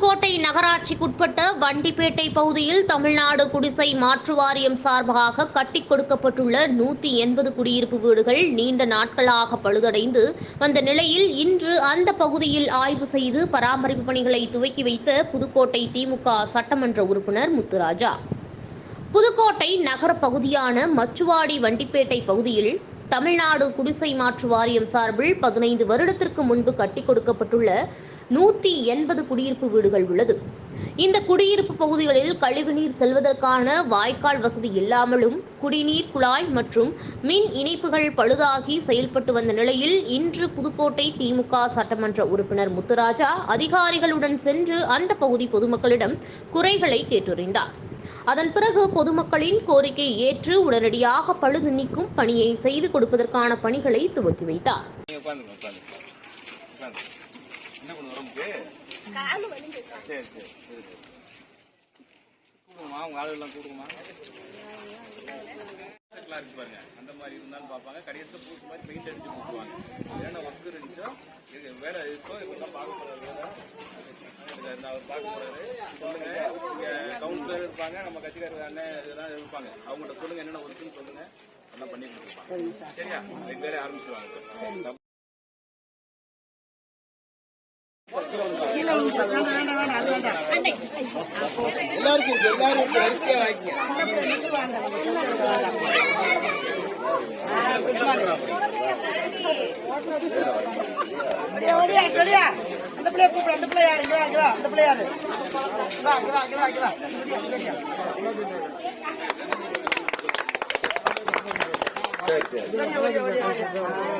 புதுக்கோட்டை நகராட்சிக்குட்பட்ட வண்டிப்பேட்டை பகுதியில் தமிழ்நாடு குடிசை மாற்று வாரியம் சார்பாக கட்டிக் கொடுக்கப்பட்டுள்ள நூத்தி எண்பது குடியிருப்பு வீடுகள் நீண்ட நாட்களாக பழுதடைந்து வந்த நிலையில் இன்று அந்த பகுதியில் ஆய்வு செய்து பராமரிப்பு பணிகளை துவக்கி வைத்த புதுக்கோட்டை திமுக சட்டமன்ற உறுப்பினர் முத்துராஜா. புதுக்கோட்டை நகர பகுதியான மச்சுவாடி வண்டிப்பேட்டை பகுதியில் தமிழ்நாடு குடிசை மாற்று வாரியம் சார்பில் பதினைந்து வருடத்திற்கு முன்பு கட்டி கொடுக்கப்பட்டுள்ள நூத்தி எண்பது குடியிருப்பு வீடுகள் உள்ளது. இந்த குடியிருப்பு பகுதிகளில் கழிவுநீர் செல்வதற்கான வாய்க்கால் வசதி இல்லாமலும் குடிநீர் குழாய் மற்றும் மின் இணைப்புகள் பழுதாகி செயல்பட்டு வந்த நிலையில் இன்று புதுக்கோட்டை திமுக சட்டமன்ற உறுப்பினர் முத்துராஜா அதிகாரிகளுடன் சென்று அந்த பகுதி பொதுமக்களிடம் குறைகளை கேட்டறிந்தார். அதன் பிறகு பொதுமக்களின் கோரிக்கையை ஏற்று உடனடியாக பழுது நீக்கும் பணியை செய்து கொடுப்பதற்கான பணிகளை துவக்கி வைத்தார். நீங்க உட்காந்துங்க உட்காந்துங்க உட்காந்து என்ன பண்ணு உடம்புக்கு? சரி சரி சரி சரி. கூடுங்கம்மா உங்க ஆளுகள்லாம் கூடுங்கம்மா. எல்லாம் இருக்கு பாருங்க. அந்த மாதிரி இருந்தாலும் பார்ப்பாங்க. கடையத்தை பூட்டு மாதிரி பெயிண்ட் அடிச்சு போட்டுருவாங்க என்னென்ன ஒர்க் இருந்துச்சோ இது வேலை இருக்கோ இதெல்லாம் பார்க்க போறாரு. வேலை. அவர் பார்க்க போறாரு. சொல்லுங்க. கவுன்சிலர் இருப்பாங்க நம்ம கட்சிக்காரர் அண்ணன் இதெல்லாம் இருப்பாங்க. அவங்கள்ட்ட சொல்லுங்க என்னென்ன ஒர்க்குன்னு சொல்லுங்க. எல்லாம் பண்ணி கொடுத்துருப்பாங்க. சரியா? அதுக்கு வேலையை ஆரம்பிச்சுவாங்க எல்லாருக்கும். எல்லாரும் வரிசையா ஓடியா. அந்த பிள்ளைய கூப்பிடு, அந்த பிள்ளை யாரு? இங்கே வா, அந்த பிள்ளை யாரு? இங்க வா, இங்கே வா, இங்கே வா, இங்கே வா.